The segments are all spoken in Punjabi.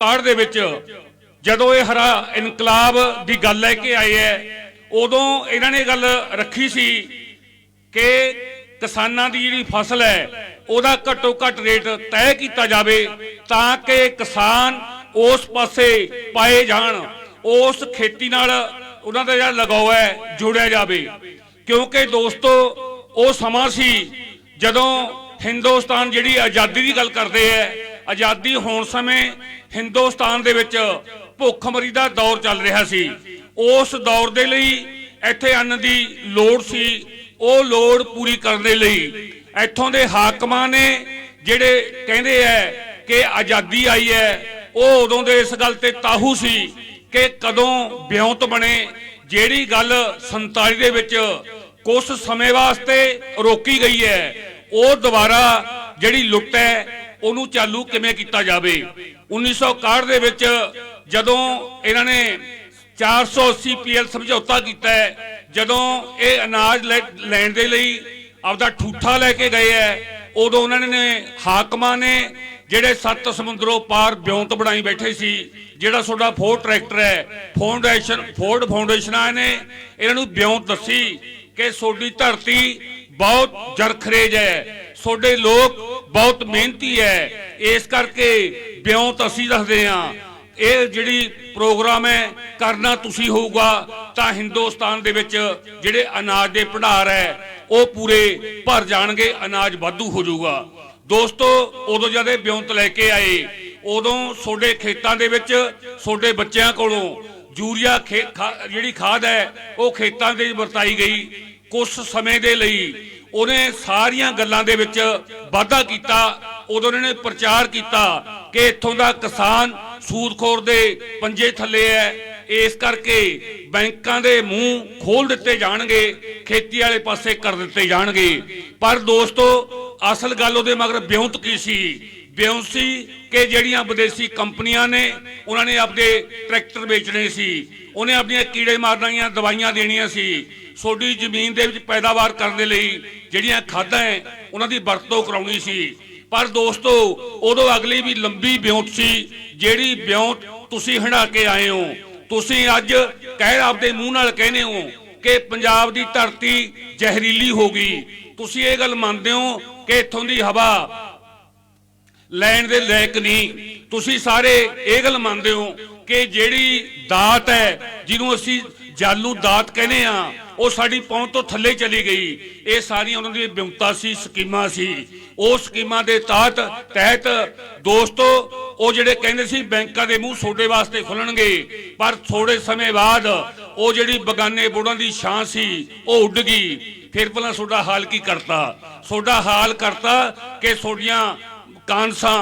ਕਾਰਡ ਦੇ ਵਿੱਚ ਜਦੋਂ ਇਹ ਹਰਾ ਇਨਕਲਾਬ ਦੀ ਗੱਲ ਲੈ ਕੇ ਆਏ ਐ ਉਦੋਂ ਇਹਨਾਂ ਨੇ ਗੱਲ ਰੱਖੀ ਸੀ ਕਿ ਕਿਸਾਨਾਂ ਦੀ ਜਿਹੜੀ ਫਸਲ ਹੈ, ਉਹਦਾ ਘੱਟੋ ਘੱਟ ਰੇਟ ਤੈਅ ਕੀਤਾ ਜਾਵੇ ਤਾਂ ਕਿ ਕਿਸਾਨ ਉਸ ਪਾਸੇ ਪਾਏ ਜਾਣ, ਉਸ ਖੇਤੀ ਨਾਲ ਉਹਨਾਂ ਦਾ ਜਿਹੜਾ ਲਗਾਓ ਹੈ ਜੁੜਿਆ ਜਾਵੇ। ਕਿਉਂਕਿ ਦੋਸਤੋ, ਉਹ ਸਮਾਂ ਸੀ ਜਦੋਂ ਹਿੰਦੁਸਤਾਨ ਜਿਹੜੀ ਆਜ਼ਾਦੀ ਦੀ ਗੱਲ ਕਰਦੇ ਐ ਆਜ਼ਾਦੀ ਹੋਣ ਸਮੇਂ ਹਿੰਦੁਸਤਾਨ ਦੇ ਵਿੱਚ ਭੁੱਖਮਰੀ ਦਾ ਦੌਰ ਚੱਲ ਰਿਹਾ ਸੀ। ਉਸ ਦੌਰ ਦੇ ਲਈ ਇੱਥੇ ਅੰਨ ਦੀ ਲੋੜ ਸੀ। ਉਹ ਲੋੜ ਪੂਰੀ ਕਰਨ ਦੇ ਲਈ ਇੱਥੋਂ ਦੇ ਹਾਕਮਾਂ ਨੇ ਜਿਹੜੇ ਕਹਿੰਦੇ ਐ ਕਿ ਆਜ਼ਾਦੀ ਆਈ ਹੈ, ਉਹ ਉਦੋਂ ਦੇ ਇਸ ਗੱਲ ਤੇ ਤਾਹੂ ਸੀ ਕਿ ਕਦੋਂ ਵਿਉਂਤ ਬਣੇ। ਜਿਹੜੀ ਗੱਲ 47 ਦੇ ਵਿੱਚ ਕੁਝ ਸਮੇਂ ਵਾਸਤੇ ਰੋਕੀ ਗਈ ਹੈ, ਉਹ ਦੁਬਾਰਾ ਜਿਹੜੀ ਲੁੱਟ ਹੈ ਉਹਨੂੰ ਚਾਲੂ ਕਿਵੇਂ ਕੀਤਾ ਜਾਵੇ? 1961 ਦੇ ਵਿੱਚ ਜਦੋਂ ਇਹਨਾਂ ਨੇ 480 ਪੀਐਲ ਸਮਝੌਤਾ ਕੀਤਾ ਹੈ, ਜਦੋਂ ਇਹ ਅਨਾਜ ਲੈਣ ਦੇ ਲਈ ਆਪਦਾ ਠੂਠਾ ਲੈ ਕੇ ਗਏ ਹੈ, ਉਦੋਂ ਉਹਨਾਂ ਨੇ ਹਾਕਮਾਂ ਨੇ ਜਿਹੜੇ ਸੱਤ ਸਮੁੰਦਰੋਂ ਪਾਰ ਬਿਉਂਤ ਬਣਾਈ ਬੈਠੇ ਸੀ, ਜਿਹੜਾ ਤੁਹਾਡਾ ਫੋਰ ਟਰੈਕਟਰ ਹੈ, ਫਾਊਂਡੇਸ਼ਨ, ਫੋਰਡ ਫਾਊਂਡੇਸ਼ਨਾਂ ਨੇ ਇਹਨਾਂ ਨੂੰ ਬਿਉਂਤ ਦੱਸੀ ਕਿ ਤੁਹਾਡੀ ਧਰਤੀ ਬਹੁਤ ਜਰਖਰੇਜ ਹੈ। ਤੁਹਾਡੇ ਲੋਕ ਬਹੁਤ ਮਿਹਨਤੀ ਹੈ। ਇਸ ਕਰਕੇ ਬਿਉਂਤ ਅਸੀਂ ਦੱਸਦੇ ਹਾਂ। ਇਹ ਜਿਹੜੀ ਪ੍ਰੋਗਰਾਮ ਹੈ, ਕਰਨਾ ਤੁਸੀਂ ਹੋਊਗਾ, ਤਾਂ ਹਿੰਦੁਸਤਾਨ ਦੇ ਵਿੱਚ ਜਿਹੜੇ ਅਨਾਜ ਦੇ ਭੰਡਾਰ ਹੈ, ਉਹ ਪੂਰੇ ਭਰ ਜਾਣਗੇ, ਅਨਾਜ ਵਾਧੂ ਹੋ ਜਾਊਗਾ। ਦੋਸਤੋ, ਉਦੋਂ ਜਦ ਇਹ ਬਿਉਂਤ ਲੈ ਕੇ ਆਏ, ਉਦੋਂ ਤੁਹਾਡੇ ਖੇਤਾਂ ਦੇ ਵਿੱਚ ਤੁਹਾਡੇ ਬੱਚਿਆਂ ਕੋਲੋਂ ਯੂਰੀਆ ਖੇ- ਖਾ- ਜਿਹੜੀ ਖਾਦ ਹੈ, ਉਹ ਖੇਤਾਂ ਦੇ ਵਰਤਾਈ ਗਈ। ਕੁਝ ਸਮੇਂ ਦੇ ਲਈ ਉਹਨੇ ਸਾਰੀਆਂ ਗੱਲਾਂ ਦੇ ਵਿੱਚ ਵਾਅਦਾ ਕੀਤਾ, ਉਦੋਂ ਉਹਨਾਂ ਪ੍ਰਚਾਰ ਕੀਤਾ ਕਿ ਇੱਥੋਂ ਦਾ ਕਿਸਾਨ ਸੂਦਖੋਰ ਦੇ ਪੰਜੇ ਥੱਲੇ ਹੈ। ਇਸ ਕਰਕੇ ਬੈਂਕਾਂ ਦੇ ਮੂੰਹ ਖੋਲ ਦਿੱਤੇ ਜਾਣਗੇ, ਖੇਤੀ ਵਾਲੇ ਪਾਸੇ ਕਰ ਦਿੱਤੇ ਜਾਣਗੇ। ਪਰ ਦੋਸਤੋ, ਅਸਲ ਗੱਲ ਉਹਦੇ ਮਗਰ ਬਿਉਂਤ ਕੀ ਸੀ? ਬਿਉਂਤ ਸੀ ਕਿ ਜਿਹੜੀਆਂ ਵਿਦੇਸ਼ੀ ਕੰਪਨੀਆਂ ਨੇ, ਉਹਨਾਂ ਨੇ ਆਪਣੇ ਟਰੈਕਟਰ ਵੇਚਣੇ ਸੀ। ਉਹਨੇ ਆਪਣੀਆਂ ਕੀੜੇ ਮਾਰਨ ਵਾਲੀਆਂ ਦਵਾਈਆਂ ਦੇਣੀਆਂ ਸੀ। ਤੁਹਾਡੀ ਜ਼ਮੀਨ ਦੇ ਵਿੱਚ ਪੈਦਾਵਾਰ ਕਰਨ ਦੇ ਲਈ ਜਿਹੜੀਆਂ ਖਾਦਾਂ ਹੈ ਉਹਨਾਂ ਦੀ ਵਰਤੋਂ ਕਰਾਉਣੀ ਸੀ। ਪਰ ਦੋਸਤੋ, ਉਦੋਂ ਅਗਲੀ ਵੀ ਲੰਬੀ ਬਿਉਂਤ ਸੀ, ਜਿਹੜੀ ਬਿਉਂਤ ਤੁਸੀਂ ਹੰਡਾ ਕੇ ਆਏ ਹੋ। ਤੁਸੀਂ ਅੱਜ ਕਹਿ ਆਪਦੇ ਮੂੰਹ ਨਾਲ ਕਹਿੰਦੇ ਹੋ ਕਿ ਪੰਜਾਬ ਦੀ ਧਰਤੀ ਜ਼ਹਿਰੀਲੀ ਹੋ ਗਈ। ਤੁਸੀਂ ਇਹ ਗੱਲ ਮੰਨਦੇ ਹੋ ਕਿ ਇੱਥੋਂ ਦੀ ਹਵਾ ਲੈਣ ਦੇ ਲਾਇਕ ਨਹੀਂ। ਤੁਸੀਂ ਸਾਰੇ ਇਹ ਗੱਲ ਮੰਨਦੇ ਹੋ ਕਿ ਜਿਹੜੀ ਦਾਤ ਹੈ ਜਿਹਨੂੰ ਅਸੀਂ ਜਾਲੂ ਦਾਤ ਕਹਿੰਦੇ ਆ ਉਹ ਸਾਡੀ ਪਹੁੰਚ ਤੋਂ ਥੱਲੇ ਚਲੀ ਗਈ। ਇਹ ਸਾਰੀਆਂ ਉਹਨਾਂ ਦੀਆਂ ਬਿਉਂਤਾਂ ਸੀ, ਸਕੀਮਾਂ ਸੀ। ਉਹ ਸਕੀਮਾਂ ਦੇ ਤਹਿਤ ਤਹਿਤ ਦੋਸਤੋ, ਉਹ ਜਿਹੜੇ ਕਹਿੰਦੇ ਸੀ ਬੈਂਕਾਂ ਦੇ ਮੂੰਹ ਛੋਟੇ ਵਾਸਤੇ ਖੁੱਲਣਗੇ, ਪਰ ਥੋੜੇ ਸਮੇਂ ਬਾਅਦ ਉਹ ਜਿਹੜੀ ਬਗਾਨੇ ਬੋੜਾਂ ਦੀ ਛਾਂ ਸੀ, ਉਹ ਉੱਡ ਗਈ। ਫਿਰ ਪਹਿਲਾਂ ਤੁਹਾਡਾ ਹਾਲ ਕੀ ਕਰਤਾ? ਤੁਹਾਡਾ ਹਾਲ ਕਰਤਾ ਕਿ ਤੁਹਾਡੀਆਂ ਕਾਂਸਾਂ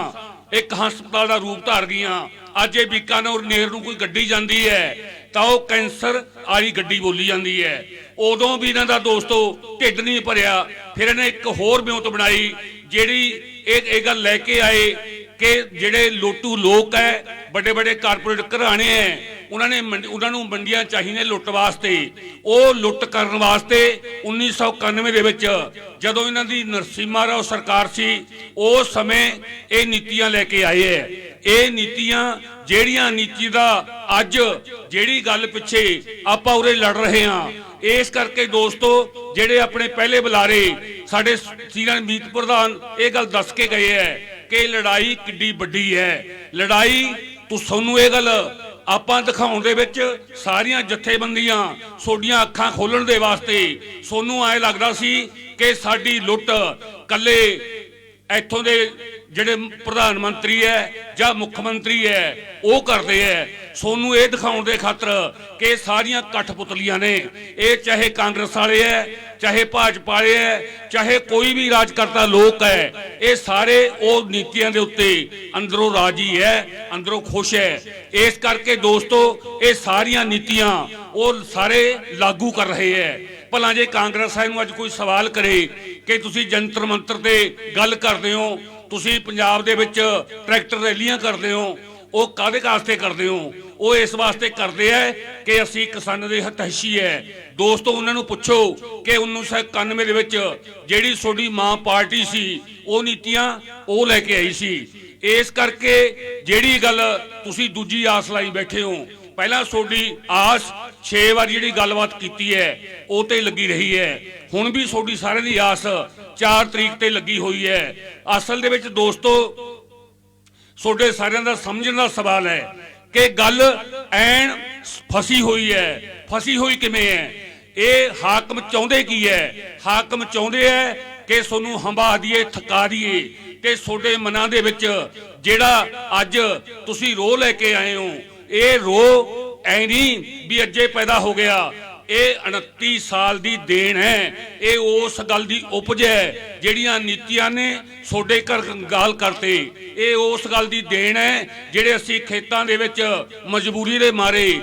ਇੱਕ ਹਸਪਤਾਲ ਦਾ ਰੂਪ ਧਾਰ ਗਈਆਂ। ਅੱਜ ਇਹ ਬੀਕਾਨੇਰ ਨੇਰ ਨੂੰ ਕੋਈ ਗੱਡੀ ਜਾਂਦੀ ਹੈ, ਤਾਂ ਉਹ ਕੈਂਸਰ ਵਾਲੀ ਗੱਡੀ ਬੋਲੀ ਜਾਂਦੀ ਹੈ। ਉਦੋਂ ਵੀ ਇਹਨਾਂ ਦਾ ਦੋਸਤੋ ਢਿੱਡ ਨਹੀਂ ਭਰਿਆ, ਫਿਰ ਇਹਨੇ ਇੱਕ ਹੋਰ ਬਿਉਂਤ ਬਣਾਈ, ਜਿਹੜੀ ਇਹ ਇਹ ਗੱਲ ਲੈ ਕੇ ਆਏ ਕਿ ਜਿਹੜੇ ਲੋਟੂ ਲੋਕ ਹੈ ਵੱਡੇ ਵੱਡੇ ਕਾਰਪੋਰੇਟ ਘਰਾਣੇ ਹੈ ਉਹਨਾਂ ਨੇ ਉਹਨਾਂ ਨੂੰ ਮੰਡੀਆਂ ਚਾਹੀਨੇ ਲੁੱਟ ਵਾਸਤੇ। ਉਹ ਲੁੱਟ ਕਰਨ ਵਾਸਤੇ 1991 ਦੇ ਵਿੱਚ ਜਦੋਂ ਇਹਨਾਂ ਦੀ ਨਰਸਿਮਹਾ ਰਾਓ ਸਰਕਾਰ ਸੀ ਉਸ ਸਮੇਂ ਇਹ ਨੀਤੀਆਂ ਲੈ ਕੇ ਆਏ ਹੈ ਇਹ ਨੀਤੀਆਂ ਜਿਹੜੀਆਂ ਨੀਤੀ ਦਾ ਅੱਜ ਜਿਹੜੀ ਗੱਲ ਪਿੱਛੇ ਆਪਾਂ ਉਰੇ ਲੜ ਰਹੇ ਹਾਂ ਇਸ ਕਰਕੇ ਦੋਸਤੋ, ਜਿਹੜੇ ਆਪਣੇ ਪਹਿਲੇ ਬੁਲਾਰੇ ਸਾਡੇ ਸੀਨੀਅਰ ਮੀਤ ਪ੍ਰਧਾਨ, ਇਹ ਗੱਲ ਦੱਸ ਕੇ ਗਏ ਹੈ ਕਿ ਲੜਾਈ ਕਿੱਡੀ ਵੱਡੀ ਹੈ। ਲੜਾਈ ਤੁਹਾਨੂੰ ਇਹ ਗੱਲ ਆਪਾਂ ਦਿਖਾਉਣ ਦੇ ਵਿੱਚ ਸਾਰੀਆਂ ਜਥੇਬੰਦੀਆਂ ਸੋਡੀਆਂ ਅੱਖਾਂ ਖੋਲਣ ਦੇ ਵਾਸਤੇ ਸੋਨੂੰ ਐ ਲੱਗਦਾ ਸੀ ਕਿ ਸਾਡੀ ਲੁੱਟ ਕੱਲੇ ਇੱਥੋਂ ਦੇ ਜਿਹੜੇ ਪ੍ਰਧਾਨ ਮੰਤਰੀ ਹੈ ਜਾਂ ਮੁੱਖ ਮੰਤਰੀ ਹੈ, ਉਹ ਕਰਦੇ ਹੈ। ਸੋਨੂੰ ਇਹ ਦਿਖਾਉਣ ਦੇ ਖਾਤਰ ਕਿ ਸਾਰੀਆਂ ਕਠਪੁਤਲੀਆਂ ਨੇ। ਇਹ ਚਾਹੇ ਕਾਂਗਰਸ ਵਾਲੇ ਹੈ, ਚਾਹੇ ਭਾਜਪਾ ਵਾਲੇ ਹੈ, ਚਾਹੇ ਕੋਈ ਵੀ ਰਾਜ ਕਰਤਾ ਲੋਕ ਹੈ, ਇਹ ਸਾਰੇ ਉਹ ਨੀਤੀਆਂ ਦੇ ਉੱਤੇ ਅੰਦਰੋਂ ਰਾਜੀ ਹੈ, ਅੰਦਰੋਂ ਖੁਸ਼ ਹੈ। ਇਸ ਕਰਕੇ ਦੋਸਤੋ, ਇਹ ਸਾਰੀਆਂ ਨੀਤੀਆਂ ਉਹ ਸਾਰੇ ਲਾਗੂ ਕਰ ਰਹੇ ਹੈ। ਭਲਾ ਜੇ ਕਾਂਗਰਸ ਵਾਲੇ ਨੂੰ ਅੱਜ ਕੋਈ ਸਵਾਲ ਕਰੇ ਕਿ ਤੁਸੀਂ ਜੰਤਰ ਮੰਤਰ ਤੇ ਗੱਲ ਕਰਦੇ ਹੋ, ਤੁਸੀਂ ਪੰਜਾਬ ਦੇ ਵਿੱਚ ਟਰੈਕਟਰ ਰੈਲੀਆਂ ਕਰਦੇ ਹੋ, ਉਹ ਕਾਦੇ ਵਾਸਤੇ ਕਰਦੇ ਹੋ? ਉਹ ਇਸ ਵਾਸਤੇ ਕਰਦੇ ਐ ਕਿ ਅਸੀਂ ਕਿਸਾਨਾਂ ਦੇ ਹਤੈਸ਼ੀ ਐ। ਦੋਸਤੋ, ਉਹਨਾਂ ਨੂੰ ਪੁੱਛੋ ਕਿ 1991 ਦੇ ਵਿੱਚ ਜਿਹੜੀ ਤੁਹਾਡੀ ਮਾਂ ਪਾਰਟੀ ਸੀ, ਉਹ ਨੀਤੀਆਂ ਉਹ ਲੈ ਕੇ ਆਈ ਸੀ। ਇਸ ਕਰਕੇ ਜਿਹੜੀ ਗੱਲ ਤੁਸੀਂ ਦੂਜੀ ਆਸ ਲਾਈ ਬੈਠੇ ਹੋ ਪਹਿਲਾਂ ਤੁਹਾਡੀ ਆਸ 6 ਵਾਰ ਜਿਹੜੀ ਗੱਲਬਾਤ ਕੀਤੀ ਹੈ, ਉਹ ਤੇ ਲੱਗੀ ਰਹੀ ਹੈ। ਹੁਣ ਵੀ ਤੁਹਾਡੀ ਸਾਰਿਆਂ ਦੀ ਆਸ 4 ਤਰੀਕ ਤੇ ਲੱਗੀ ਹੋਈ ਹੈ। ਅਸਲ ਦੇ ਵਿੱਚ ਦੋਸਤੋ, ਤੁਹਾਡੇ ਸਾਰਿਆਂ ਦਾ ਸਮਝਣ ਦਾ ਸਵਾਲ ਹੈ ਕਿ ਗੱਲ ਐਨ ਫਸੀ ਹੋਈ ਹੈ। ਫਸੀ ਹੋਈ ਕਿਵੇਂ ਹੈ? ਇਹ ਹਾਕਮ ਚਾਹੁੰਦੇ ਕੀ ਹੈ? ਹਾਕਮ ਚਾਹੁੰਦੇ ਹੈ ਕਿ ਤੁਹਾਨੂੰ ਹੰਬਾ ਦਈਏ, ਥਕਾ ਦਈਏ ਤੇ ਤੁਹਾਡੇ ਮਨਾਂ ਦੇ ਵਿੱਚ ਜਿਹੜਾ ਅੱਜ ਤੁਸੀਂ ਰੋ ਲੈ ਕੇ ਆਏ ਹੋ ਇਹ ਰੋ ਐ ਨਹੀਂ ਵੀ ਅੱਜੇ ਪੈਦਾ ਹੋ ਗਿਆ। ਇਹ 29 ਸਾਲ ਦੀ ਦੇਣ ਹੈ। ਇਹ ਉਸ ਗੱਲ ਦੀ ਉਪਜ ਹੈ, ਜਿਹੜੀਆਂ ਨੀਤੀਆਂ ਨੇ ਤੁਹਾਡੇ ਘਰ ਗਾਲ ਕਰਤੇ। ਇਹ ਉਸ ਗੱਲ ਦੀ ਦੇਣ ਹੈ, ਜਿਹੜੇ ਅਸੀਂ ਖੇਤਾਂ ਦੇ ਵਿੱਚ ਮਜਬੂਰੀ ਦੇ ਮਾਰੇ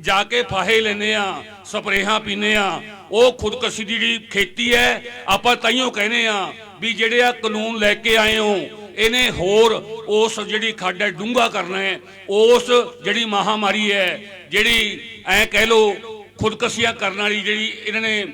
ਜਾ ਕੇ ਫਾਹੇ ਲੈਨੇ ਆ ਸਪਰੇਹਾਂ ਪੀਨੇ ਆ ਉਹ ਖੁਦਕਸ਼ੀ ਦੀ ਜਿਹੜੀ ਖੇਤੀ ਹੈ, ਆਪਾਂ ਤਾਈਓ ਕਹਿੰਦੇ ਆ ਵੀ ਜਿਹੜੇ ਆ ਕਾਨੂੰਨ ਲੈ ਕੇ ਆਏ ਹੋ ਇਹਨੇ ਹੋਰ ਉਸ ਜਿਹੜੀ ਖੱਡ ਹੈ ਡੂੰਘਾ ਕਰਨਾ ਹੈ, ਉਸ ਜਿਹੜੀ ਮਹਾਮਾਰੀ ਹੈ, ਜਿਹੜੀ ਐ ਕਹਿ ਲੋ ਖੁਦਕਸ਼ੀਆਂ ਕਰਨ ਵਾਲੀ ਜਿਹੜੀ ਇਹਨਾਂ ਨੇ